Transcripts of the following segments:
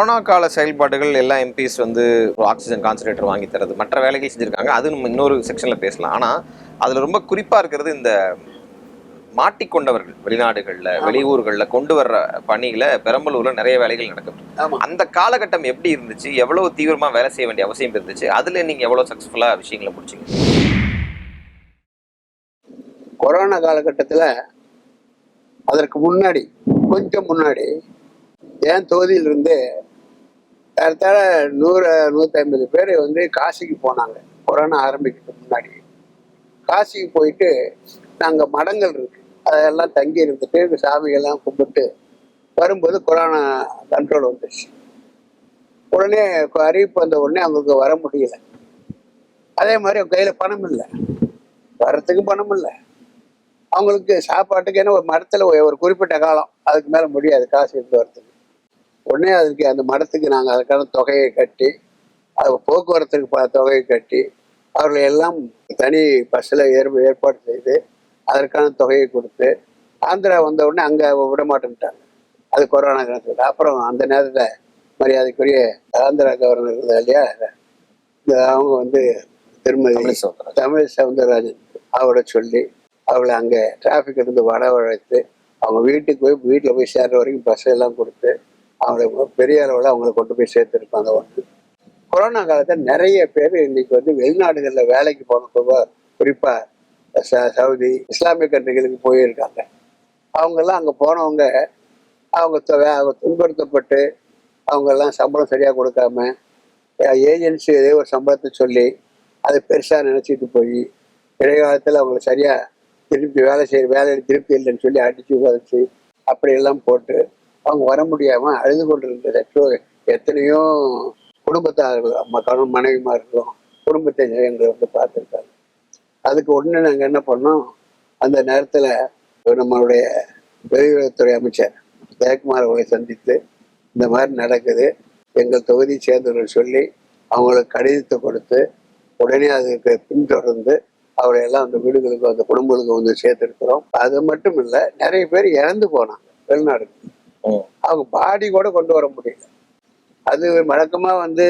Corona கால செயல்பாடுகள் எல்லா எம்பிஸ் வந்து ஆக்சிஜன் கான்சன்ட்ரேட்டர் வாங்கி தரது மற்ற வேலைகள் செஞ்சுருக்காங்க. அது நம்ம இன்னொரு செக்ஷனில் பேசலாம். ஆனால் அதில் ரொம்ப குறிப்பாக இருக்கிறது இந்த மாட்டிக்கொண்டவர்கள் வெளிநாடுகளில் வெளியூர்களில் கொண்டு வர்ற பணிகளை பெரம்பலூரில் நிறைய வேலைகள் நடக்குது. ஆமா. அந்த காலகட்டம் எப்படி இருந்துச்சு? எவ்வளவு தீவிரமாக வேலை செய்ய வேண்டிய அவசியம் இருந்துச்சு? அதில் நீங்கள் எவ்வளோ சக்ஸஸ்ஃபுல்லாக விஷயங்களை முடிச்சிங்க? கொரோனா காலகட்டத்தில் அதற்கு முன்னாடி கொஞ்சம் முன்னாடி என் தொகுதியிலிருந்து ஏறத்தாழ நூறு நூற்றம்பது பேர் வந்து காசிக்கு போனாங்க. கொரோனா ஆரம்பிக்கிறதுக்கு முன்னாடி. காசிக்கு போயிட்டு நாங்கள் மடங்கள் இருக்கு. அதெல்லாம் தங்கி இருந்துட்டு சாமிகள்லாம் கும்பிட்டு வரும்போது கொரோனா கண்ட்ரோல் வந்துச்சு உடனே அறிவிப்பு வந்த உடனே அவங்களுக்கு வர முடியல. அதே மாதிரி கையில் பணம் இல்லை. வர்றதுக்கு பணம் இல்லை. அவங்களுக்கு சாப்பாட்டுக்கு என்ன ஒரு மரத்தில் ஒரு குறிப்பிட்ட காலம். அதுக்கு மேலே முடியாது. காசு எடுத்து வரத்துக்கு உடனே அதுக்கு அந்த மரத்துக்கு நாங்கள் அதுக்கான தொகையை கட்டி அது போக்குவரத்துக்கு ப தொகையை கட்டி அவர்களை எல்லாம் தனி பஸ்ஸில் ஏற் ஏற்பாடு செய்து அதற்கான தொகையை கொடுத்து ஆந்திரா வந்த உடனே அங்கே விட மாட்டேன்ட்டாங்க அது கொரோனா காலத்தில். அப்புறம் அந்த நேரத்தில் மரியாதைக்குரிய ஆந்திரா கவர்னர் இருந்தா இல்லையா? அவங்க வந்து திருமதி தமிழ் சவுந்தரராஜன். அவரை சொல்லி அவளை அங்கே டிராஃபிக் இருந்து வரவழைத்து அவங்க வீட்டுக்கு போய் வீட்டில் போய் சேர்ற வரைக்கும் பஸ் எல்லாம் கொடுத்து அவங்களை பெரிய அளவில் அவங்களை கொண்டு போய் சேர்த்துருப்பாங்க. ஒன்று கொரோனா காலத்தில் நிறைய பேர் இன்னைக்கு வந்து வெளிநாடுகளில் வேலைக்கு போன குறிப்பாக ச சவுதி இஸ்லாமிய கண்ட்ரிகளுக்கு போயிருக்காங்க. அவங்கெல்லாம் அங்கே போனவங்க அவங்க துன்புறுத்தப்பட்டு அவங்கெல்லாம் சம்பளம் சரியாக கொடுக்காம ஏஜென்சி ஏதோ ஒரு சம்பளத்தை சொல்லி அதை பெருசாக நினச்சிட்டு போய் இடைக்காலத்தில் அவங்களை சரியாக திருப்பி வேலை செய்ய வேலையில் திருப்தி இல்லைன்னு சொல்லி அடித்து உதச்சி அப்படியெல்லாம் போட்டு அவங்க வர முடியாமல் அழுது கொண்டிருந்த பெற்றோர் எத்தனையோ குடும்பத்தார்கள் மக்களும் கணவன் மனைவிமார்களும் குடும்பத்தை எங்களை வந்து பார்த்துருக்காங்க. அதுக்கு உடனே நாங்கள் என்ன பண்ணோம்? அந்த நேரத்தில் நம்மளுடைய வெளியுறவுத்துறை அமைச்சர் ஜெயக்குமார் அவர்களை சந்தித்து இந்த மாதிரி நடக்குது எங்கள் தொகுதி சேர்ந்தவர்கள் சொல்லி அவங்களுக்கு கடிதத்தை கொடுத்து உடனே அதுக்கு பின்தொடர்ந்து அவரை எல்லாம் அந்த வீடுகளுக்கு அந்த குடும்பங்களுக்கு வந்து சேர்த்துருக்குறோம். அது மட்டும் இல்லை நிறைய பேர் இறந்து போனாங்க வெளிநாடுக்கு. அவங்க பாடி கூட கொண்டு வர முடியல. அது வழக்கமாக வந்து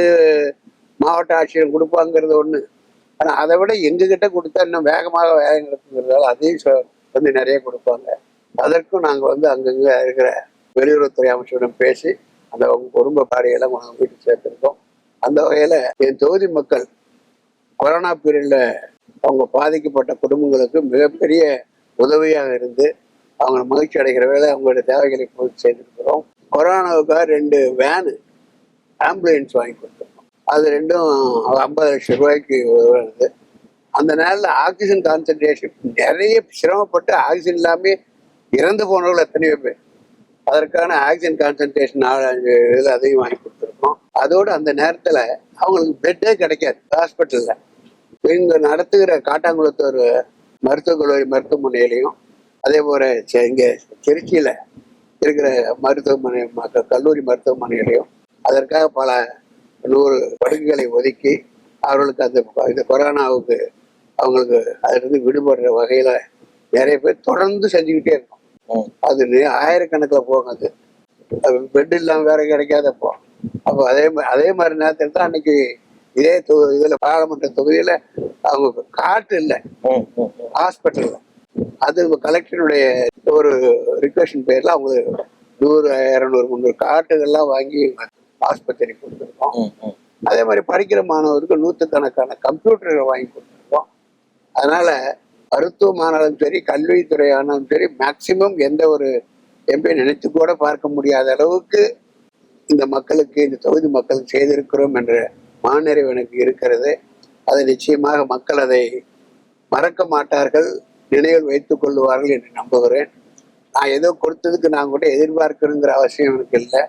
மாவட்ட ஆட்சியர் கொடுப்பாங்கிறது ஒன்று ஆனால் அதை விட எங்ககிட்ட கொடுத்தா இன்னும் வேகமாக வேலை நடத்துங்கிறதால அதையும் வந்து நிறைய கொடுப்பாங்க. அதற்கும் நாங்கள் வந்து அங்கங்கே இருக்கிற வெளியுறவுத்துறை அமைச்சரிடம் பேசி அந்த அவங்க குடும்ப பாடையெல்லாம் வீட்டுக்கு சேர்த்துருக்கோம். அந்த வகையில் என் தொகுதி மக்கள் கொரோனா பீரியடில் அவங்க பாதிக்கப்பட்ட குடும்பங்களுக்கு மிகப்பெரிய உதவியாக இருந்து அவங்க மகிழ்ச்சி அடைகிற வேலை அவங்களுடைய தேவைகளை பூர்த்தி செய்திருக்கிறோம். கொரோனாவுக்காக ரெண்டு வேனு ஆம்புலன்ஸ் வாங்கி கொடுத்துருக்கோம். அது ரெண்டும் ஐம்பது லட்சம் ரூபாய்க்கு உதவுறது அந்த நேரத்தில் ஆக்சிஜன் கான்சன்ட்ரேஷன் நிறைய சிரமப்பட்டு ஆக்சிஜன் இல்லாமல் இறந்து போனவர்கள் எத்தனையோ பேர். அதற்கான ஆக்சிஜன் கான்சன்ட்ரேஷன் நாலஞ்சு இதில் அதையும் வாங்கி கொடுத்துருக்கோம். அதோடு அந்த நேரத்தில் அவங்களுக்கு பெட்டே கிடைக்காது ஹாஸ்பிட்டலில் இங்கே நடத்துகிற காட்டாங்குளத்தூர் மருத்துவக் கல்லூரி மருத்துவமனையிலையும் அதே போல் இங்கே திருச்சியில் இருக்கிற மருத்துவமனை கல்லூரி மருத்துவமனையிலையும் அதற்காக பல நூறு படுக்கைகளை ஒதுக்கி அவர்களுக்கு அந்த இந்த கொரோனாவுக்கு அவங்களுக்கு அதிலிருந்து விடுபடுற வகையில் நிறைய பேர் தொடர்ந்து செஞ்சுக்கிட்டே இருக்கோம். அது ஆயிரக்கணக்கில் போகும் அது பெட் இல்லாமல் வேற கிடைக்காதப்போ அப்போ அதே மாதிரி அதே மாதிரி நேரத்தில் தான் அன்னைக்கு இதே தொ இதில் பாராளுமன்ற தொகுதியில் அவங்க காட்டு இல்லை. ஹாஸ்பிட்டலில் அது கலெக்டருடைய ஒரு ரிக்வெஸ்டின் பேரில் அவங்களுக்கு நூறு இரநூறு முந்நூறு காட்டுகள்லாம் வாங்கி ஆஸ்பத்திரி கொடுத்துருக்கோம். அதே மாதிரி படிக்கிற மாணவருக்கு நூற்றுக்கணக்கான கம்ப்யூட்டர்கள் வாங்கி கொடுத்துருக்கோம். அதனால மருத்துவமானாலும் சரி கல்வித்துறை ஆனாலும் சரி மேக்சிமம் எந்த ஒரு எம்பி நினைத்து கூட பார்க்க முடியாத அளவுக்கு இந்த மக்களுக்கு இந்த தொகுதி மக்களுக்கு செய்திருக்கிறோம் என்ற மாநிறைவு எனக்கு இருக்கிறது. அதை நிச்சயமாக மக்கள் அதை மறக்க மாட்டார்கள். நினைவில் வைத்துக் கொள்வார்கள் என்று நம்புகிறேன். நான் ஏதோ கொடுத்ததுக்கு நான் கூட எதிர்பார்க்கணுங்கிற அவசியம் எனக்கு இல்லை.